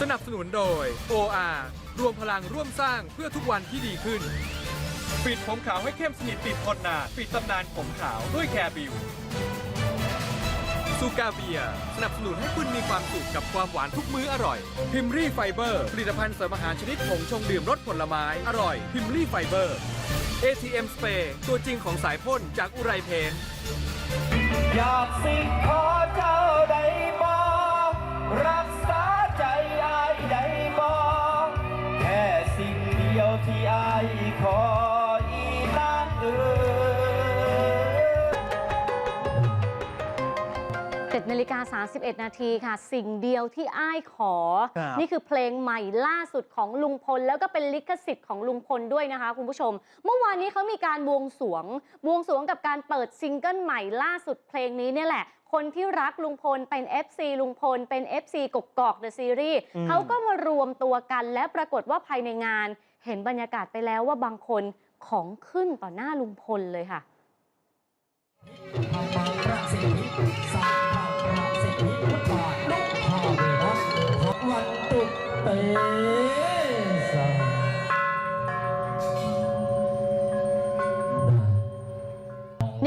สนับสนุนโดย OR รวมพลังร่วมสร้างเพื่อทุกวันที่ดีขึ้น ปิดผมขาวให้เข้มสนิทติดทนนานปิดตำนานผมขาวด้วยแคร์บิวซูกาเบียสนับสนุนให้คุณมีความสุขกับความหวานทุกมื้ออร่อย พิมรี่ไฟเบอร์ ผลิตภัณฑ์เสริมอาหารชนิดผงชงดื่มรสผลไม้ อร่อย พิมรี่ไฟเบอร์ ATM Spray ตัวจริงของสายพ่นจากอุไรเพนอยากสิขอเจ้าได้บ่รัก ดียวที่อายขออีนางเอ๋ย7นาฬิกา31 นาทีค่ะ สิ่งเดียวที่อ้ายขอ ครับ นี่คือเพลงใหม่ล่าสุดของลุงพล แล้วก็เป็นลิขสิทธิ์ของลุงพลด้วยนะคะ คุณผู้ชม เมื่อวานนี้เขามีการบวงสรวง บวงสรวงกับการเปิดซิงเกิลใหม่ล่าสุดเพลงนี้เนี่ยแหละ คนที่รักลุงพลเป็น FC ลุงพลเป็น FC กกอกเดอะซีรีส์อืมเขาก็มารวมตัวกันและปรากฏว่าภายในงาน เห็นบรรยากาศไปแล้วว่าบางคนของขึ้นต่อหน้าลุงพลเลยค่ะวันตุเต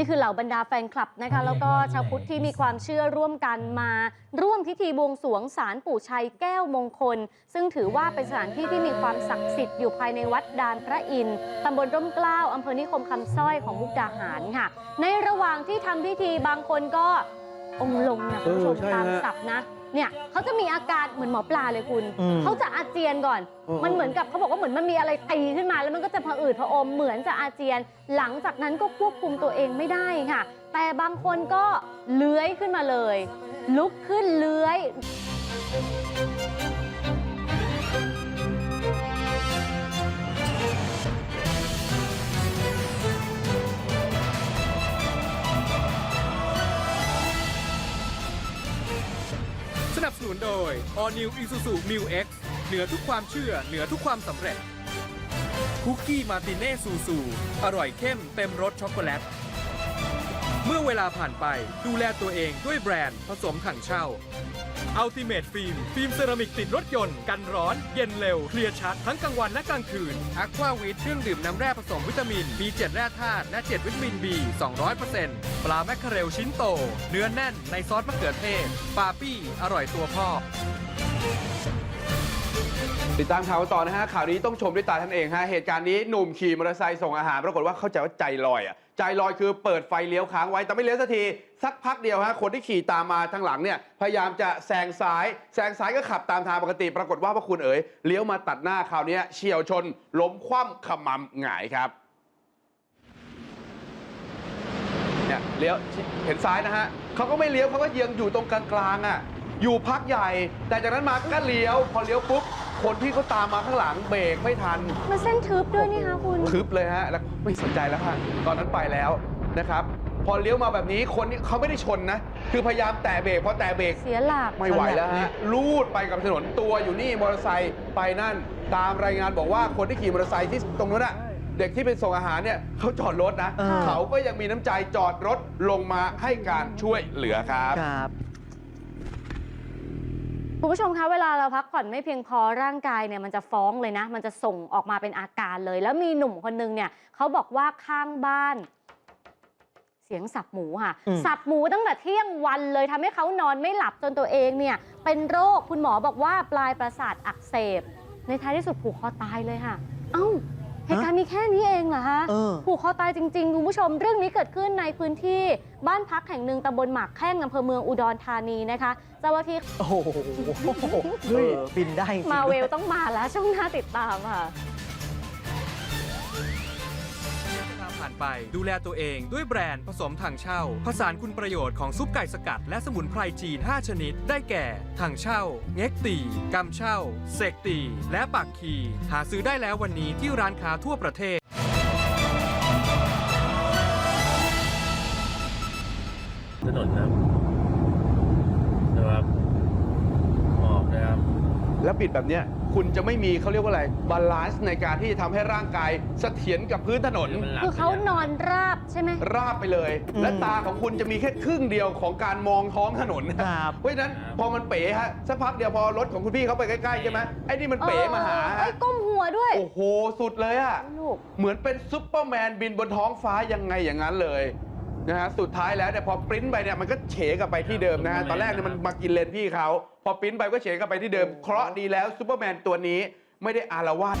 นี่คือเหล่าบรรดาแฟนคลับนะคะ แล้วก็ชาวพุทธที่มีความเชื่อร่วมกันมาร่วมพิธีบวงสรวงศาลปู่ชัยแก้วมงคล ซึ่งถือว่าเป็นสถานที่ที่มีความศักดิ์สิทธิ์อยู่ภายในวัดดานพระอินทร์ตำบลร่มเกล้าอำเภอนิคมคำสร้อยของมุกดาหารค่ะ ในระหว่างที่ทำพิธีบางคนก็องค์ลงนะคุณผู้ชมเออใช่ตามฮะศัพท์นะ เนี่ยเขาจะมีอาการเหมือนหมอปลาเลยคุณ อืมเขาจะอาเจียนก่อนเออมันเหมือนกับเขาบอกว่าเหมือนมันมีอะไรตีขึ้นมา แล้วมันก็จะผะอืดผะอมเหมือนจะอาเจียน หลังจากนั้นก็ควบคุมตัวเองไม่ได้ค่ะ แต่บางคนก็เลื้อยขึ้นมาเลย ลุกขึ้นเลื้อย สนับสนุนโดย All New Isuzu Mu X เหนือทุกความเชื่อ เหนือทุกความสำเร็จ คุกกี้มาติเน่ซูซู อร่อยเข้มเต็มรสช็อกโกแลต เมื่อเวลาผ่านไปดูแลตัวเองด้วยแบรนด์ผสมถังเช่า Ultimate Film ฟิล์มเซรามิกติดรถยนต์ กันร้อน เย็นเร็ว เคลียร์ชัด ทั้งกลางวันและกลางคืน Aqua Wit เครื่องดื่มน้ำแร่ผสมวิตามิน B7 แร่ธาตุและ 7 วิตามิน B 200%ปลาแมคเคาเรลชิ้นโต เนื้อแน่นในซอสมะเขือเทศปาปี้ อร่อยตัวพ่อ ติดตามข่าวกันต่อนะฮะข่าวนี้ต้องชมด้วยตาท่านเองฮะเหตุการณ์นี้หนุ่มขี่มอเตอร์ไซค์ส่งอาหารปรากฏว่าเข้าใจว่าใจลอยอะ ใจลอยคือเปิดไฟเลี้ยวค้างไว้แต่ไม่เลี้ยวสักที สักพักเดียวฮะคนที่ขี่ตามมาทางหลังเนี่ยพยายามจะแซงซ้ายแซงซ้ายก็ขับตามทางปกติ ปรากฏว่าพระคุณเอ๋ยเลี้ยวมาตัดหน้าคราวนี้เฉียวชนล้มคว่ำขมำหงายครับเนี่ยเลี้ยวเห็นซ้ายนะฮะเขาก็ไม่เลี้ยวเขาก็ยังอยู่ตรงกลางๆอะอยู่พักใหญ่ แต่จากนั้นมาก็เลี้ยว พอเลี้ยวปุ๊บ คนที่เขาตามมาข้างหลังเบรกไม่ทัน มันเส้นทึบด้วยนี่คะคุณ ทึบเลยฮะ แล้วไม่สนใจแล้วฮะตอนนั้นไปแล้วนะครับ พอเลี้ยวมาแบบนี้คนนี้เขาไม่ได้ชนนะ คือพยายามแตะเบรกพอแตะเบรกเสียหลัก ไม่ไหวแล้วฮะลูดไปกับถนนตัวอยู่นี่มอเตอร์ไซค์ไปนั่น ตามรายงานบอกว่าคนที่ขี่มอเตอร์ไซค์ที่ตรงนั้นอะเด็กที่ไปส่งอาหารเนี่ยเขาจอดรถนะเออเขาก็ยังมีน้ำใจจอดรถลงมาให้การช่วยเหลือครับ ครับคุณผู้ชมคะเวลาเราพักผ่อนไม่เพียงพอร่างกายเนี่ยมันจะฟ้องเลยนะ มันจะส่งออกมาเป็นอาการเลย แล้วมีหนุ่มคนนึงเนี่ยเขาบอกว่าข้างบ้าน เสียงสับหมูค่ะ อืม สับหมูตั้งแต่เที่ยงวันเลยทำให้เขานอนไม่หลับจนตัวเองเนี่ย เป็นโรคคุณหมอบอกว่าปลายประสาทอักเสบ ในท้ายที่สุดผูกคอตายเลยค่ะ เอ้าเหตุการณ์มี แค่นี้เองเหรอคะเออ ผูกคอตายจริง ๆ คุณผู้ชม เรื่องนี้เกิดขึ้นในพื้นที่บ้านพักแห่งหนึ่งตำบลหมากแข้งอำเภอเมืองอุดรธานีนะคะเจ้าหน้าที่โอ้โหเฮ้ยบินได้จริงๆ มาด้เวยลต้องมาแล้วช่วงหน้าติดตามค่ะามผ่านไป ดูแลตัวเองด้วยแบรนด์ผสมถังเช่า ผสานคุณประโยชน์ของซุปไก่สกัด และสมุนไพรจีน 5 ชนิด ได้แก่ถังเช่า เง็กตีกำเช่า เสกตี และปักคี หาซื้อได้แล้ววันนี้ที่ร้านค้าทั่วประเทศถนนนะครับนะครับออกนะครับ แล้วบิดแบบเนี้ย คุณจะไม่มีเขาเรียกว่าอะไรบาลานซ์ในการที่จะทำให้ร่างกายเสถียรกับพื้นถนนมันหลับคือเขานอนราบใช่ไหม ราบไปเลยอืมและตาของคุณจะมีแค่ครึ่งเดียวของการมองท้องถนนครับเพราะฉะนั้นพอมันเป๋ฮะสักพักเดียวพอรถของคุณพี่เขาไปใกล้ๆใช่ไหมไอ้นี่มันเป๋มาหาไอ้ยก้มหัวด้วย โอ้โหสุดเลยอะ ลูก เหมือนเป็นซุปเปอร์แมนบินบนท้องฟ้ายังไงอย่างนั้นเลย นะฮะสุดท้ายแล้วเนี่ยพอปริ้นไปเนี่ยมันก็เฉกลับไปที่เดิมนะฮะตอนแรกเนี่ยมันมากินเลนพี่เขาพอปริ้นไปก็เฉกลับไปที่เดิมเคราะห์ดีแล้วซุปเปอร์แมนตัวนี้ไม่ได้อารวาส